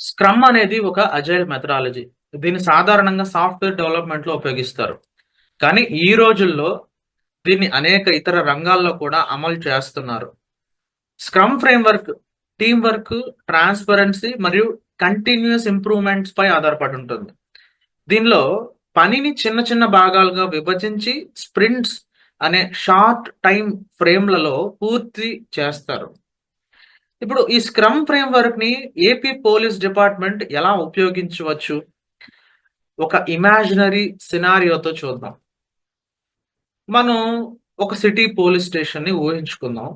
Scrum అనేది ఒక agile methodology. దీన్ని సాధారణంగా సాఫ్ట్‌వేర్ డెవలప్‌మెంట్‌లో ఉపయోగిస్తారు. కానీ ఈ రోజుల్లో దీన్ని అనేక ఇతర రంగాల్లో కూడా అమలు చేస్తున్నారు. Scrum framework team work, transparency మరియు కంటిన్యూయస్ ఇంప్రూవ్‌మెంట్స్ పై ఆధారపడి ఉంటుంది. దీనిలో పనిని చిన్న చిన్న భాగాలుగా విభజించి స్ప్రింట్స్ అనే షార్ట్ టైం ఫ్రేమ్‌లలో పూర్తి చేస్తారు. ఇప్పుడు ఈ స్క్రమ్ ఫ్రేమ్‌వర్క్‌ని ఏపీ పోలీస్ డిపార్ట్‌మెంట్ ఎలా ఉపయోగించవచ్చు? ఒక ఇమాజినరీ సినారియోతో చూద్దాం. మనం ఒక సిటీ పోలీస్ స్టేషన్ని ఊహించుకుందాం.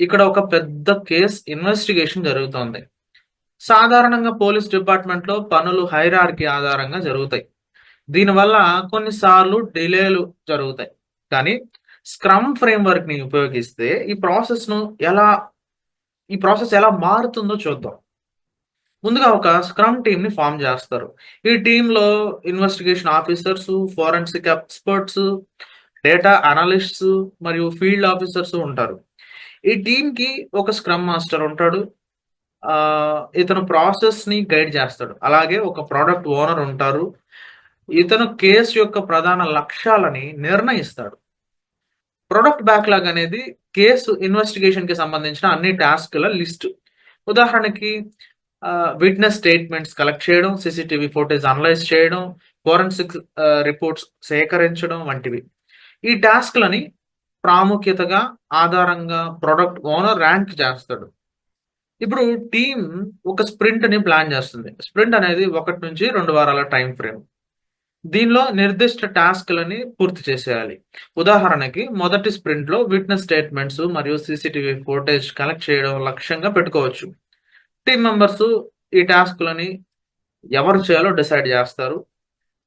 ఇక్కడ ఒక పెద్ద కేస్ ఇన్వెస్టిగేషన్ జరుగుతోంది. సాధారణంగా పోలీస్ డిపార్ట్‌మెంట్‌లో పనులు హైరార్కి ఆధారంగా జరుగుతాయి. దీనివల్ల కొన్నిసార్లు డిలేలు జరుగుతాయి. కానీ స్క్రమ్ ఫ్రేమ్‌వర్క్‌ని ఉపయోగిస్తే ఈ ప్రాసెస్‌ను ఎలా ఈ ప్రాసెస్ ఎలా మారుతుందో చూద్దాం. ముందుగా ఒక స్క్రమ్ టీమ్‌ని ఫామ్ చేస్తారు. ఈ టీంలో investigation officers, forensic experts, data analysts మరియు ఫీల్డ్ ఆఫీసర్స్ ఉంటారు. ఈ టీంకి ఒక స్క్రమ్ మాస్టర్ ఉంటాడు. ఇతను ప్రాసెస్‌ని గైడ్ చేస్తాడు. అలాగే ఒక ప్రోడక్ట్ ఓనర్ ఉంటారు. ఇతను కేస్ యొక్క ప్రధాన లక్ష్యాలని నిర్ణయిస్తాడు. ప్రొడక్ట్ బ్యాక్‌లాగ్ అనేది కేసు ఇన్వెస్టిగేషన్కి సంబంధించిన అన్ని టాస్క్‌ల లిస్ట్. ఉదాహరణకి విట్‌నెస్ స్టేట్‌మెంట్స్ కలెక్ట్ చేయడం, సీసీటీవీ ఫోటేజ్ అనలైజ్ చేయడం, ఫోరెన్సిక్ రిపోర్ట్స్ సేకరించడం వంటివి. ఈ టాస్క్‌లని ప్రాముఖ్యతగా ఆధారంగా ప్రొడక్ట్ ఓనర్ ర్యాంక్ చేస్తాడు. ఇప్పుడు టీం ఒక స్ప్రింట్‌ని ప్లాన్ చేస్తుంది. స్ప్రింట్ అనేది 1-2 వారాల టైం ఫ్రేమ్. దీనిలో నిర్దిష్ట టాస్క్‌లని పూర్తి చేసేయాలి. ఉదాహరణకి మొదటి స్ప్రింట్‌లో విట్‌నెస్ స్టేట్‌మెంట్స్ మరియు సీసీటీవీ ఫోటేజ్ కలెక్ట్ చేయడం లక్ష్యంగా పెట్టుకోవచ్చు. టీమ్ మెంబర్స్ ఈ టాస్క్‌లని ఎవరు చేయాలో డిసైడ్ చేస్తారు.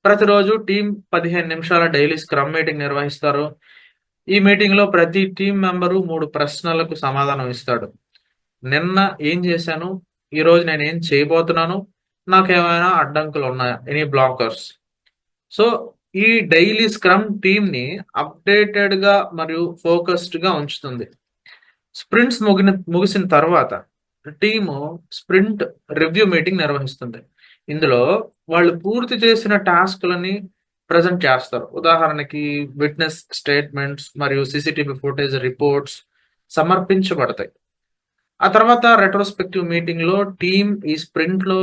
ప్రతిరోజు టీం పదిహేను నిమిషాల డైలీ స్క్రమ్ మీటింగ్ నిర్వహిస్తారు. ఈ మీటింగ్‌లో ప్రతి టీం మెంబరు మూడు ప్రశ్నలకు సమాధానం ఇస్తాడు. నిన్న ఏం చేశాను? ఈరోజు నేను ఏం చేయబోతున్నాను? నాకేమైనా అడ్డంకులు ఉన్నాయా? Any blockers? సో, ఈ డైలీ స్క్రమ్ టీమ్‌ని అప్‌డేటెడ్‌గా మరియు ఫోకస్డ్‌గా ఉంచుతుంది. స్ప్రింట్స్ ముగిన ముగిసిన తర్వాత టీము స్ప్రింట్ రివ్యూ మీటింగ్ నిర్వహిస్తుంది. ఇందులో వాళ్ళు పూర్తి చేసిన టాస్క్‌లని ప్రెజెంట్ చేస్తారు. ఉదాహరణకి విట్‌నెస్ స్టేట్‌మెంట్స్ మరియు సీసీటీవీ ఫుటేజ్ రిపోర్ట్స్ సమర్పించబడతాయి. ఆ తర్వాత రెట్రోస్పెక్టివ్ మీటింగ్‌లో టీమ్ ఈ స్ప్రింట్‌లో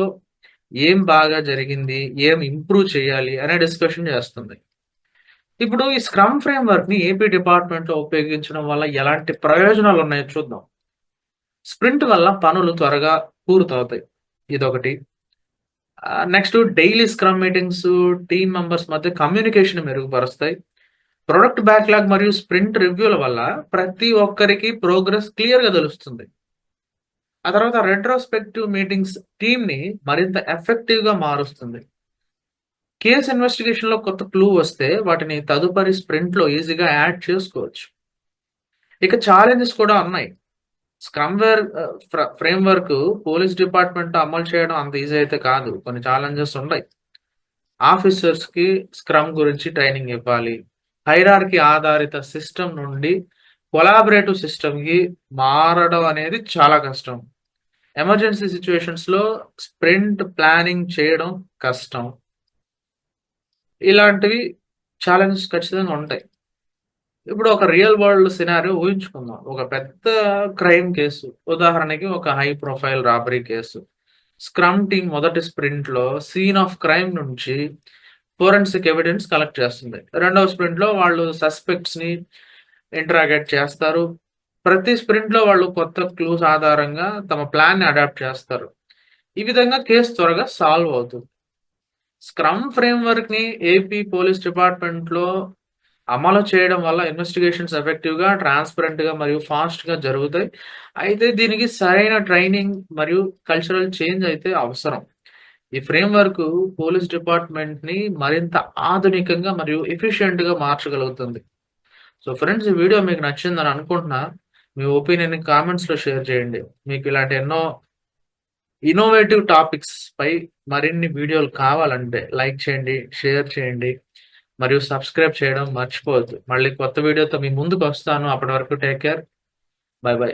ఏం బాగా జరిగింది? ఏం ఇంప్రూవ్ చేయాలి? అనే డిస్కషన్ చేస్తుంది. ఇప్పుడు ఈ స్క్రమ్ ఫ్రేమ్‌వర్క్‌ని ఏపీ డిపార్ట్‌మెంట్‌లో ఉపయోగించడం వల్ల ఎలాంటి ప్రయోజనాలు ఉన్నాయో చూద్దాం. స్ప్రింట్ వల్ల పనులు త్వరగా పూర్తవుతాయి. ఇదొకటి. Next daily scrum meetings team members మధ్య కమ్యూనికేషన్ మెరుగుపరుస్తాయి. ప్రొడక్ట్ బ్యాక్‌లాగ్ మరియు స్ప్రింట్ రివ్యూల వల్ల ప్రతి ఒక్కరికి ప్రోగ్రెస్ క్లియర్‌గా తెలుస్తుంది. ఆ తర్వాత రెట్రోస్పెక్టివ్ మీటింగ్స్ టీమ్‌ని మరింత ఎఫెక్టివ్‌గా మారుస్తుంది. కేస్ ఇన్వెస్టిగేషన్‌లో కొత్త క్లూ వస్తే వాటిని తదుపరి స్ప్రింట్‌లో ఈజీగా యాడ్ చేసుకోవచ్చు. ఇక ఛాలెంజెస్ కూడా ఉన్నాయి. స్క్రమ్ వేర్ ఫ్ర ఫ్రేమ్‌వర్క్ పోలీస్ డిపార్ట్‌మెంట్‌లో అమలు చేయడం అంత ఈజీ అయితే కాదు. కొన్ని ఛాలెంజెస్ ఉన్నాయి. ఆఫీసర్స్‌కి స్క్రమ్ గురించి ట్రైనింగ్ ఇవ్వాలి. హైరార్కి ఆధారిత సిస్టమ్ నుండి కొలాబరేటివ్ సిస్టమ్‌కి మారడం అనేది చాలా కష్టం. ఎమర్జెన్సీ సిచ్యువేషన్స్లో స్ప్రింట్ ప్లానింగ్ చేయడం కష్టం. ఇలాంటివి ఛాలెంజెస్ ఖచ్చితంగా ఉంటాయి. ఇప్పుడు ఒక రియల్ వరల్డ్ సినారీ ఊహించుకుందాం. ఒక పెద్ద క్రైమ్ కేసు. ఉదాహరణకి ఒక high profile robbery case. Scrum team మొదటి స్ప్రింట్‌లో సీన్ ఆఫ్ క్రైమ్ నుంచి ఫోరెన్సిక్ ఎవిడెన్స్ కలెక్ట్ చేస్తుంది. రెండవ స్ప్రింట్‌లో వాళ్ళు సస్పెక్ట్స్‌ని ఇంటరాగేట్ చేస్తారు. ప్రతి స్ప్రింట్‌లో వాళ్ళు కొత్త క్లూస్ ఆధారంగా తమ ప్లాన్‌ని అడాప్ట్ చేస్తారు. ఈ విధంగా కేసు త్వరగా సాల్వ్ అవుతుంది. స్క్రమ్ ఫ్రేమ్‌వర్క్‌ని ఏపీ పోలీస్ డిపార్ట్‌మెంట్‌లో అమలు చేయడం వల్ల ఇన్వెస్టిగేషన్స్ ఎఫెక్టివ్‌గా, ట్రాన్స్‌పరెంట్‌గా మరియు ఫాస్ట్‌గా జరుగుతాయి. అయితే దీనికి సరైన ట్రైనింగ్ మరియు కల్చరల్ చేంజ్ అయితే అవసరం. ఈ ఫ్రేమ్‌వర్క్ పోలీస్ డిపార్ట్‌మెంట్‌ని మరింత ఆధునికంగా మరియు ఎఫిషియెంట్‌గా మార్చగలుగుతుంది. సో ఫ్రెండ్స్ ఈ వీడియో మీకు నచ్చిందని అనుకుంటున్నా. మీ ఒపీనియన్ కామెంట్స్‌లో షేర్ చేయండి. మీకు ఇలాంటి ఎన్నో ఇన్నోవేటివ్ టాపిక్స్ పై మరిన్ని వీడియోలు కావాలంటే లైక్ చేయండి, షేర్ చేయండి మరియు సబ్స్క్రైబ్ చేయడం మర్చిపోవద్దు. మళ్ళీ కొత్త వీడియోతో మీ ముందుకు వస్తాను. అప్పటి వరకు టేక్ కేర్. By by.